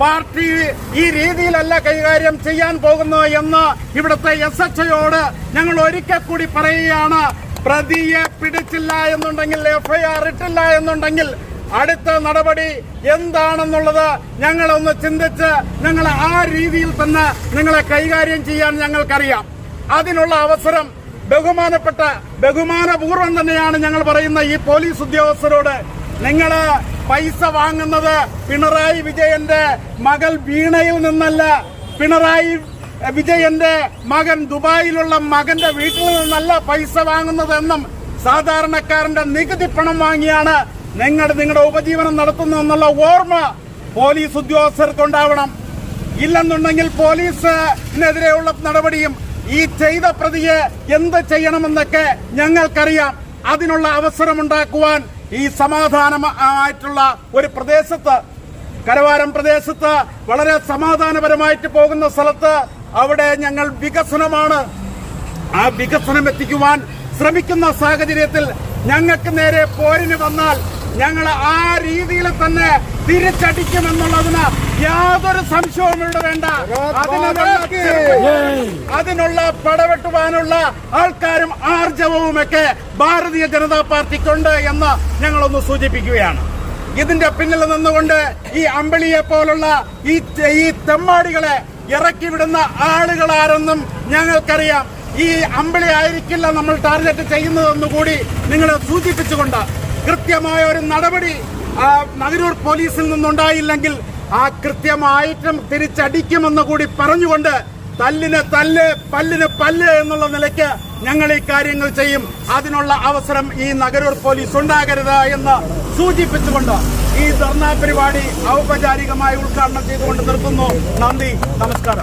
Party ഈ രീതിയിലല്ല കൈകാര്യം ചെയ്യാൻ പോകുന്നത് എന്ന് ഇവിടുത്തെ എസ് എച്ച് ഒയോട് ഞങ്ങൾ ഒരിക്കൽ കൂടി പറയുകയാണ്. പ്രതിയെ പിടിച്ചില്ല എന്നുണ്ടെങ്കിൽ എഫ്ഐആർ ഇട്ടില്ല എന്നുണ്ടെങ്കിൽ അടുത്ത നടപടി എന്താണെന്നുള്ളത് ഞങ്ങളൊന്ന് ചിന്തിച്ച് ഞങ്ങൾ ആ രീതിയിൽ തന്നെ നിങ്ങളെ കൈകാര്യം ചെയ്യാൻ ഞങ്ങൾക്കറിയാം. അതിനുള്ള അവസരം ബഹുമാനപ്പെട്ട ബഹുമാനപൂർവം തന്നെയാണ് ഞങ്ങൾ പറയുന്ന ഈ പോലീസ് ഉദ്യോഗസ്ഥരോട് നിങ്ങൾ പൈസ വാങ്ങുന്നത് പിണറായി വിജയന്റെ മകൾ വീണയിൽ നിന്നല്ല. പിണറായി വിജയന്റെ മകൻ ദുബായിലുള്ള മകന്റെ വീട്ടിൽ നിന്നല്ല പൈസ വാങ്ങുന്നതെന്നും സാധാരണക്കാരന്റെ നികുതി പണം വാങ്ങിയാണ് നിങ്ങൾ നിങ്ങളുടെ ഉപജീവനം നടത്തുന്നതെന്നുള്ള ഓർമ്മ പോലീസ് ഉദ്യോഗസ്ഥർക്കുണ്ടാവണം ഇല്ലെന്നുണ്ടെങ്കിൽ പോലീസിനെതിരെയുള്ള നടപടിയും ഈ ചെയ്ത പ്രതിയെ എന്ത് ചെയ്യണമെന്നൊക്കെ ഞങ്ങൾക്കറിയാം. അതിനുള്ള അവസരമുണ്ടാക്കുവാൻ ഈ സമാധാനമായിട്ടുള്ള ഒരു പ്രദേശത്ത് കരവാരം പ്രദേശത്ത് വളരെ സമാധാനപരമായിട്ട് പോകുന്ന സ്ഥലത്ത് അവിടെ ഞങ്ങൾ വികസനമാണ്. ആ വികസനം എത്തിക്കുവാൻ ശ്രമിക്കുന്ന സാഹചര്യത്തിൽ ഞങ്ങൾക്ക് നേരെ പോരിന് വന്നാൽ ഞങ്ങൾ ആ രീതിയിൽ തന്നെ തിരിച്ചടിക്കുമെന്നുള്ളതിന് യാതൊരു സംശയവും ഇവിടെ വേണ്ട. അതിനുള്ള പടവെട്ടുവാനുള്ള ആൾക്കാരും ആർജവവുമൊക്കെ ഭാരതീയ ജനതാ പാർട്ടിക്കുണ്ട് എന്ന് ഞങ്ങളൊന്ന് സൂചിപ്പിക്കുകയാണ്. ഇതിന്റെ പിന്നിൽ നിന്നുകൊണ്ട് ഈ അമ്പിളിയെ പോലുള്ള ഈ ഈ തെമ്മാടികളെ ഇറക്കി വിടുന്ന ആളുകളാരെന്നും ഞങ്ങൾക്കറിയാം. ഈ അമ്പിളി ആയിരിക്കില്ല നമ്മൾ ടാർഗറ്റ് ചെയ്യുന്നതെന്ന് കൂടി നിങ്ങൾ സൂചിപ്പിച്ചുകൊണ്ട് കൃത്യമായ ഒരു നടപടി നഗരൂർ പോലീസിൽ നിന്നുണ്ടായില്ലെങ്കിൽ ആ കൃത്യമായിട്ടും തിരിച്ചടിക്കുമെന്ന് കൂടി പറഞ്ഞുകൊണ്ട് തല്ലിന് തല്ല് പല്ലിന് പല്ല് എന്നുള്ള നിലയ്ക്ക് ഞങ്ങൾ ഈ കാര്യങ്ങൾ ചെയ്യും. അതിനുള്ള അവസരം ഈ നഗരൂർ പോലീസ് ഉണ്ടാകരുത് എന്ന് സൂചിപ്പിച്ചുകൊണ്ട് ഈ ധർണാ പരിപാടി ഔപചാരികമായി ഉദ്ഘാടനം ചെയ്തുകൊണ്ട് നിർത്തുന്നു. നന്ദി നമസ്കാരം.